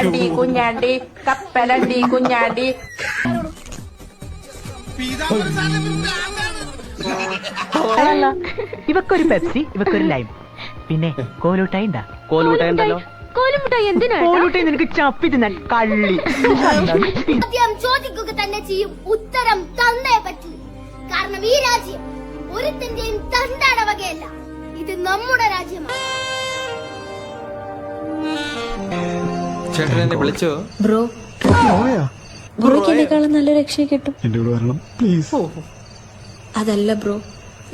അടി കുഞ്ഞാണ്ടി കപ്പലണ്ടി കുഞ്ഞാണ്ടി. ഇവക്കൊരു പെപ്സി ഇവക്കൊരു ലൈം. പിന്നെ കോലൂട്ടായി ഉണ്ടാ കോലൂട്ടായി ഉണ്ടല്ലോ കോലുമുട്ടായി എന്തിനാ കോലൂട്ടായി നിനക്ക് ചപ്പി തിന്നാൻ കള്ളി. ചോദ്യം ചോദിക്കുക തന്നെ ചെയ്യും. ഉത്തരം തന്നേ പറ്റൂ. കാരണം ഈ രാജ്യം ഒരുത്തിന്റെയും തണ്ടാട വകയല്ല. ഇത് നമ്മുടെ രാജ്യമാണ്. ചേട്ടൻ എന്നെ വിളിച്ചോ? ബ്രോ ബ്രോയ്ക്ക് എന്നെക്കാളും നല്ല രക്ഷ കിട്ടും. എന്റെ കൂടെ വരണം പ്ലീസ് അതല്ല ബ്രോ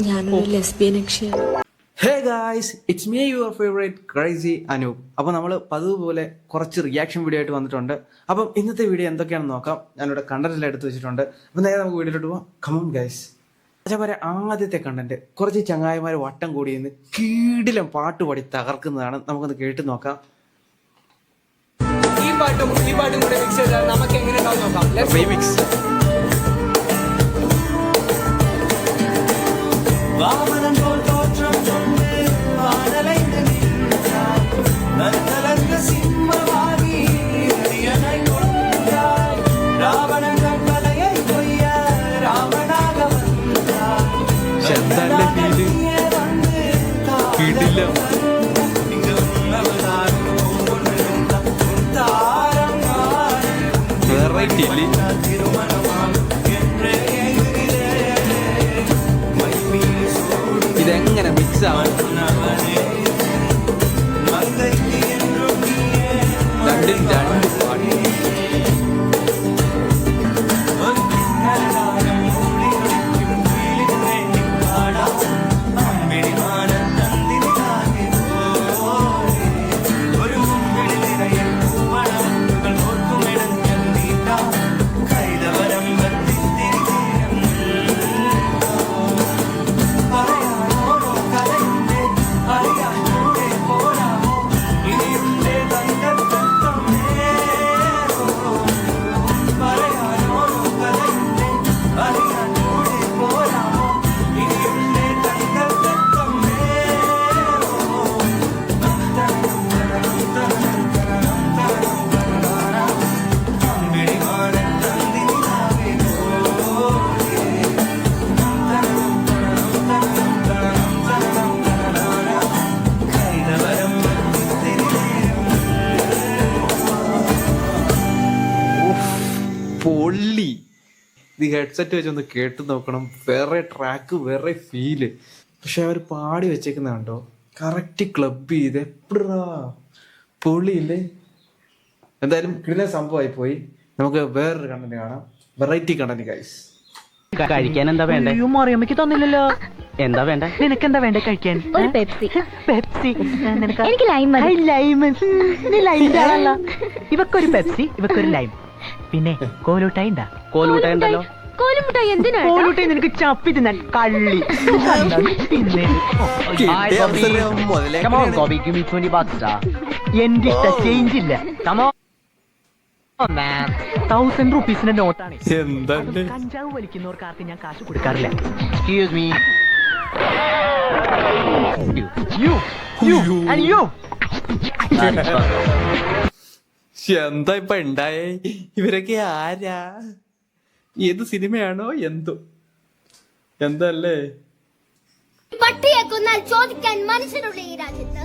ഞാനൊരു lesbian രക്ഷയാണ്. Hey guys it's me your favourite crazy Anoop അപ്പോൾ നമ്മൾ പതിവ് പോലെ കുറച്ച് റിയാക്ഷൻ വീഡിയോ ആയിട്ട് വന്നിട്ടുണ്ട്. അപ്പം ഇന്നത്തെ വീഡിയോ എന്തൊക്കെയാണെന്ന് നോക്കാം. ഞാനിവിടെ കണ്ടന്റിൽ എടുത്ത് വെച്ചിട്ടുണ്ട്. അപ്പം നേരെ നമുക്ക് വീഡിയോയിലോട്ട് പോവാം. കമോൺ ഗൈസ് അതേപോലെ ആദ്യത്തെ കണ്ടന്റ് കുറച്ച് ചങ്ങായിമാർ വട്ടം കൂടി നിന്ന് കീടിലം പാട്ട് പാടി തകർക്കുന്നതാണ്. നമുക്കൊന്ന് കേട്ട് നോക്കാം. പാട്ടും ഈ പാട്ടും കൂടെ മിക്സ് ചെയ്താൽ നമുക്ക് എങ്ങനെ ഉണ്ടാവും നോക്കാം. റീമിക്സ് എന്താല്ലേ ഇല്ലേ ഇതെങ്ങനെ മിക്സ് ആവും രണ്ടും ഇത് ഹെഡ്സെറ്റ് വെച്ച് ഒന്ന് കേട്ട് നോക്കണം. വേറെ ട്രാക്ക് വേറെ ഫീൽ പക്ഷെ അവർ പാടി വെച്ചേക്കുന്ന കണ്ടോ? കറക്റ്റ് ക്ലബ് ചെയ്ത് എപ്പോഴാ പൊളിയില്ലേ? എന്തായാലും കിടില സംഭവമായി പോയി. നമുക്ക് വേറൊരു കണ്ടന്റ് കാണാം. വെറൈറ്റി കണ്ടന്റ് ഗൈസ് കഴിക്കാൻ എന്താ വേണ്ടേ? അറിയാമ്മക്ക് തന്നില്ലല്ലോ. എന്താ വേണ്ട? നിനക്ക് എന്താ വേണ്ടേ കഴിക്കാൻ? ഒരു പെപ്സി പെപ്സി എനിക്ക് ലൈം ലൈം നീ ലൈം ഇവക്കൊരു പെപ്സി ഇവക്കൊരു ലൈം പിന്നെ കോലൂട്ടായി ഉണ്ടാ ഉണ്ടല്ലോ കോലുമുട്ടായി എന്തിനാ കോലൂട്ടായി നിനക്ക് ചപ്പി തിന്നാൻ കള്ളി. എന്റെ ഇഷ്ട ചേഞ്ച് ഇല്ല. തൗസൻഡ് റുപ്പീസിന്റെ നോട്ടാണ് എന്താണ്ട് കഞ്ചാവ് വലിക്കുന്നവർക്കാർക്ക് ഞാൻ കാശ് കൊടുക്കാറില്ല. Excuse me You, you, and you. എന്താ ഇപ്പൊ ഉണ്ടായേ ഇവരൊക്കെ ആരാ? ഏത് സിനിമയാണോ എന്തോ? എന്തല്ലേ? പട്ടിയെ കൊന്നാൽ ചോദിക്കാൻ മനുഷ്യനുള്ള ഈ രാജ്യത്ത്.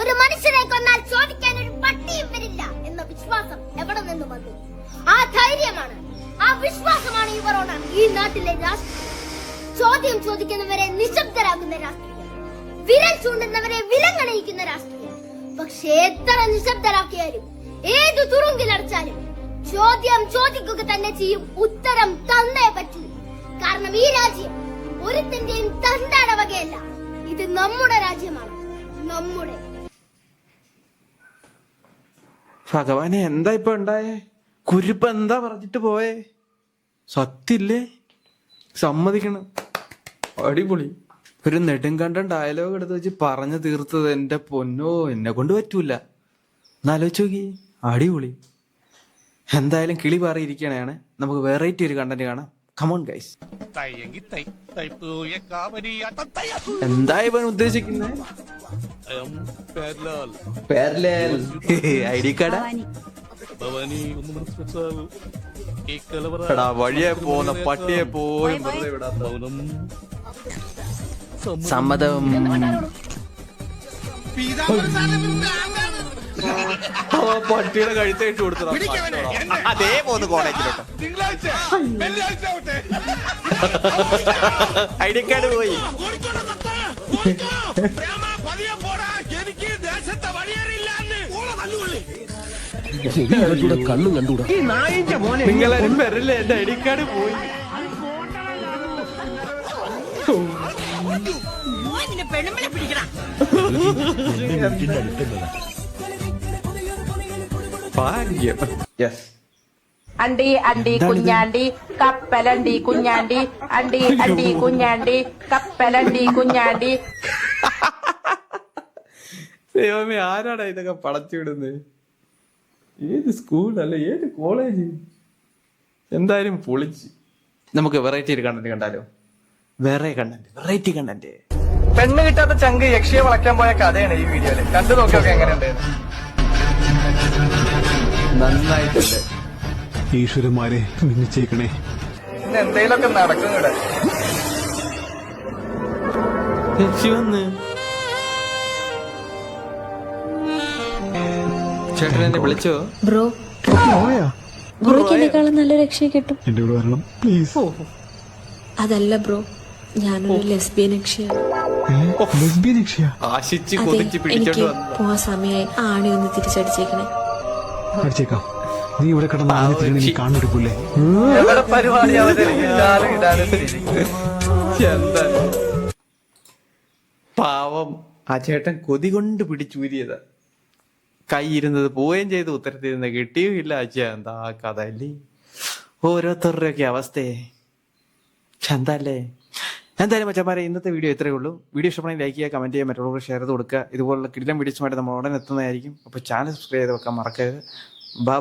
ഒരു മനുഷ്യനെ കൊന്നാൽ ചോദിക്കാൻ ഒരു പട്ടിയും വരില്ല എന്ന വിശ്വാസം എവിടെ നിന്ന് വന്നു? ആ ധൈര്യമാണ് ആ വിശ്വാസമാണ് ഇവരോട് ഈ നാട്ടിലെ രാഷ്ട്രീയം. ചോദ്യം ചോദിക്കുന്നവരെ നിശബ്ദരാകുന്ന രാഷ്ട്രീയം. വിരൽ ചൂണ്ടുന്നവരെ വിലങ്ങണയിക്കുന്ന രാഷ്ട്രീയം. പക്ഷേ എത്ര നിശബ്ദരാക്കിയാലും ഏത് തുറുങ്കിലടച്ചാലും ചോദ്യം ചോദിക്കുക തന്നെ ചെയ്യും. ഉത്തരം തന്നേ പറ്റൂ. കാരണം ഈ രാജ്യം ഒരുത്തിന്റെയും തണ്ടാട വകയല്ല. ഇത് നമ്മുടെ രാജ്യമാണ്. നമ്മുടെ. ഭഗവാനെ എന്താ ഇപ്പൊ ഉണ്ടായേ? കുരിപ്പ് എന്താ പറഞ്ഞിട്ട് പോയേ? സത്യല്ലേ? സമ്മതിക്കണം. അടിപൊളി. ഒരു നെടുങ്കണ്ടൻ ഡയലോഗ് എടുത്ത് വെച്ച് പറഞ്ഞു തീർത്തത് എന്റെ പൊന്നോ എന്നെ കൊണ്ട് പറ്റൂല. എന്നാലോചിച്ച് നോക്കി അടിപൊളി. എന്തായാലും കിളി പാറിയിരിക്കണയാണ്. നമുക്ക് വെറൈറ്റി ഒരു കണ്ടന്റ് കാണാം. കമോൺ ഗൈസ് എന്താ ഇവൻ ഉദ്ദേശിക്കുന്നത് പേരലേൽ. I D card? എടാ വഴിയെ പോന്ന പട്ടിയെ പോലും സമ്മതം. ആ പട്ടിയുടെ കഴുത്തേട്ട് കൊടുത്തതാ അതേ. പോന്ന് കോളേജിലോട്ട്. ഐ ഡി കാർഡ് പോയി. നിങ്ങളാരും വരല്ലേ. എന്റെ ഐ ഡി കാർഡ് പോയി. ഭാഗ്യം. യെസ് അണ്ടി അണ്ടി കുഞ്ഞാണ്ടി കപ്പലണ്ടി കുഞ്ഞാണ്ടി അണ്ടി അണ്ടി കുഞ്ഞാണ്ടി കപ്പലണ്ടി കുഞ്ഞാണ്ടി. ദൈവമേ ആരാടാ ഇതൊക്കെ പടച്ചു വിടുന്നത് ഏത് സ്കൂൾ അല്ല ഏത് കോളേജ്? എന്തായാലും പൊളിച്ച്. നമുക്ക് വെറൈറ്റി ഒരു കണ്ടന്റ് കണ്ടാലോ? വേറെ കണ്ടന്റ് വെറൈറ്റി കണ്ടന്റ് പെണ്ണ് കിട്ടാത്ത ചങ്ക് യക്ഷിയെ വളയ്ക്കാൻ പോയ കഥയാണ് ഈ വീഡിയോയിൽ കണ്ടു നോക്കിയൊക്കെ എങ്ങനെയുണ്ട്? നന്നായിട്ടുണ്ട്. ഈശ്വരന്മാരെ നിന്നിച്ചേക്കണേ ഇന്ന് എന്തെങ്കിലുമൊക്കെ നടക്കും ഇവിടെ രക്ഷി ചേട്ടൻ എന്നെ വിളിച്ചോ? ബ്രോ. ബ്രോയ്ക്ക് എന്നെക്കാളും നല്ല രക്ഷയെ കിട്ടും. എന്റെ കൂടെ വരണം പ്ലീസ് അതല്ല ബ്രോ ഞാനൊരു ലെസ്ബിയൻ രക്ഷയാണ് ലെസ്ബിയൻ രക്ഷയാ? ആശിച്ച് പിടിച്ചോണ്ട് വന്നതാ. പോവാൻ സമയമായി ആണി ഒന്ന് തിരിച്ചടിച്ചേക്കണേ. അടിച്ചേക്കാം നീ ഇവിടെ കിടന്ന് ആനെ തിരികെ കാണുന്നില്ലേ എവിടെ പരിപാടി അവതരിപ്പിച്ചാലും ഇടാനും തിരിക്കും. എന്താ? പാവം ആ ചേട്ടൻ കൊതി കൊണ്ട് പിടിച്ചൂരിയതാ കൈ ഇരുന്നത് പോവുകയും ചെയ്ത് ഉത്തരത്തിരുന്ന് കിട്ടിയും ഇല്ല. അച്ഛ എന്താ കഥ അല്ലേ ഓരോരുത്തരുടെയൊക്കെ അവസ്ഥയെ. അല്ലേ എന്തായാലും മച്ചന്മാരെ ഇന്നത്തെ വീഡിയോ ഇത്രയേ ഉള്ളൂ. വീഡിയോ ഇഷ്ടപ്പെടുന്ന ലൈക്ക് ചെയ്യുക കമന്റ് ചെയ്യുക മറ്റുള്ളവർ ഷെയർ ചെയ്ത് കൊടുക്കുക. ഇതുപോലുള്ള കിടിലം വീഡിയോസുമായിട്ട് നമ്മൾ ഉടനെ എത്തുന്നതായിരിക്കും. അപ്പോൾ ചാനൽ സബ്സ്ക്രൈബ് ചെയ്ത് വെക്കാൻ മറക്കരുത്. ബൈ